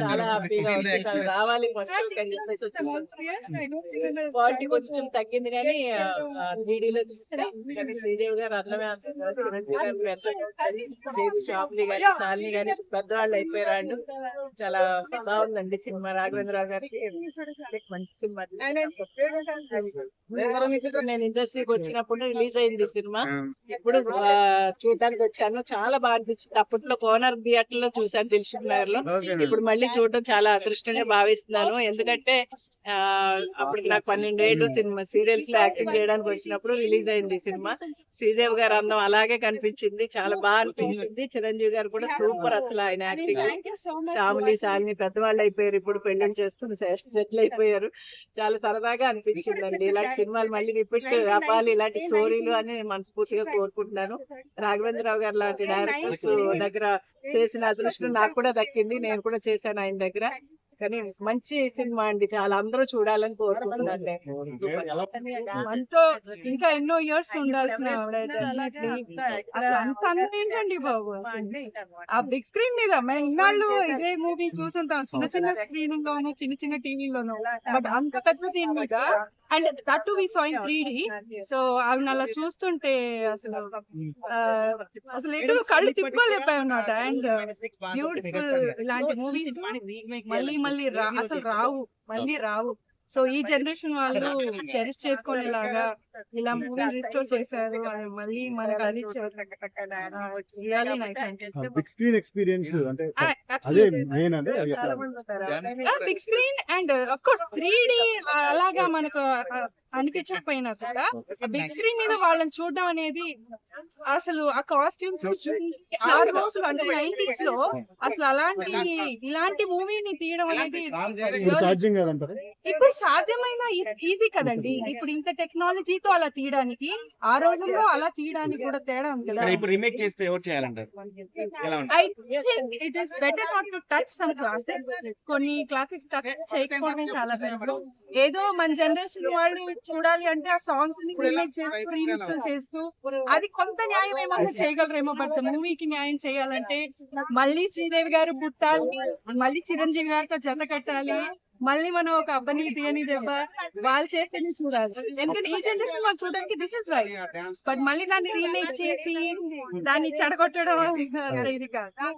చాలా. హ్యాపీగా. రావాలి ఫస్ట్ షోకి అని చెప్పేసి వచ్చేసాం క్వాలిటీ కొంచెం తగ్గింది కానీ త్రీ లో చూస్తే కానీ శ్రీదేవి గారు అంటున్నారు బాగుంటుంది. దేవి షాప్ని కానీ సాల్ని కానీ పెద్దవాళ్ళు అయిపోయారు చాలా బాగుందండి సినిమా రాఘవేంద్రరావు గారికి మంచి సినిమా నేను ఇండస్ట్రీకి వచ్చినప్పుడు రిలీజ్ అయింది సినిమా ఇప్పుడు చూడటానికి వచ్చాను చాలా బాగా అనిపించింది అప్పట్లో కోనర్ థియేటర్లో చూసాను దిల్షుక్ నగర్లో ఇప్పుడు మళ్ళీ చూడడం చాలా అదృష్టంగా భావిస్తున్నాను. ఎందుకంటే ఆ అప్పుడు నాకు పన్నెండేళ్ళు సినిమా సీరియల్స్లో యాక్టింగ్ చేయడానికి వచ్చినప్పుడు రిలీజ్ అయింది సినిమా. శ్రీదేవి గారు అందం అలాగే కనిపించింది. చాలా బాగా అనిపించింది. చిరంజీవి గారు కూడా సూపర్ అసలు ఆయన యాక్టింగ్. శ్యామిలి శాలిని పెద్దవాళ్ళు అయిపోయారు. ఇప్పుడు పెళ్ళి చేసుకుని సెటిల్ అయిపోయారు. చాలా సరదాగా అనిపించిందండి. ఇలాంటి సినిమాలు మళ్ళీ రిపీట్ అవ్వాలి. ఇలాంటి స్టోరీలు అని నేను మనస్ఫూర్తిగా కోరుకుంటున్నాను. రాఘవేంద్రరావు గారు లాంటి డైరెక్టర్స్ దగ్గర చేసిన అదృష్టం నాకు కూడా దక్కింది నేను కూడా చేశాను ఆయన దగ్గర కానీ మంచి సినిమా అండి చాలా అందరూ చూడాలని కోరుకుంటున్నాను. మనతో ఇంకా ఎన్నో ఇయర్స్ ఉండాల్సిన. అసలు అంత ఏంటండి బాబు. ఆ బిగ్ స్క్రీన్ మీద మేము ఇన్నాళ్ళు ఇదే మూవీ చూసుంటాం చిన్న చిన్న స్క్రీన్ లోను చిన్న చిన్న టీవీలోను బట్ అంత పెద్ద దీని మీద and that we so in three D so ఆవిడ అలా చూస్తుంటే అసలు అసలు ఎటు కళ్ళు తిప్పుకోలేకపోయి అన్నమాట అండ్ బ్యూటిఫుల్ ఇలాంటి మూవీస్ మళ్ళీ మళ్ళీ అసలు రావు మళ్ళీ రావు. సో ఈ జనరేషన్ వాళ్ళు చెరిష్ చేసుకునేలాగా ఇలా మూవీ రిస్టోర్ చేశారు మళ్ళీ మనకు అది really nice big screen experience అంటే అదే మెయిన్ అంటే big screen and of course three D అలాగా మనకు అనిపించకపోయినా కూడా బిగ్ స్క్రీన్ మీద వాళ్ళని చూడడం అనేది అసలు ఆ కాస్ట్యూమ్స్ ఆ రోజులు అంటే నైన్టీస్లో అసలు అలాంటి ఇలాంటి మూవీని తీయడం అనేది ఇప్పుడు సాధ్యం కాదంటారు? ఇప్పుడు సాధ్యమైన ఈజీ కదండి. ఇప్పుడు ఇంత టెక్నాలజీతో అలా తీయడానికి ఆ రోజుల్లో అలా తీయడానికి కూడా తేడా ఉంది కదా. మరి ఇప్పుడు రీమేక్ చేస్తే ఎవరు చేయాలంటారు? ఎలా ఉంటుంది? I think it is better not to touch some classes కొన్ని క్లాసెస్ టచ్ చేయకపోవడం చాలా బెటర్ ఏదో మన జనరేషన్ వాళ్ళు చూడాలి అంటే ఆ సాంగ్స్ని రీమేక్ చేస్తూ రీమిక్స్ చేస్తూ అది కొంత న్యాయం ఏమన్నా చేయగలరేమో బట్ మూవీకి న్యాయం చేయాలంటే మళ్ళీ శ్రీదేవి గారు పుట్టాలి మళ్ళీ చిరంజీవి గారితో జత కట్టాలి? మళ్ళీ మనం ఒక అబ్బని తీయని దెబ్బ వాళ్ళు చేస్తేనే చూడాలి. ఎందుకంటే ఈ జనరేషన్ వాళ్ళు చూడడానికి దిస్ ఇస్ రైట్ బట్ మళ్ళీ దాన్ని రీమేక్ చేసి దాన్ని చెడగొట్టడం ఇది కాదు.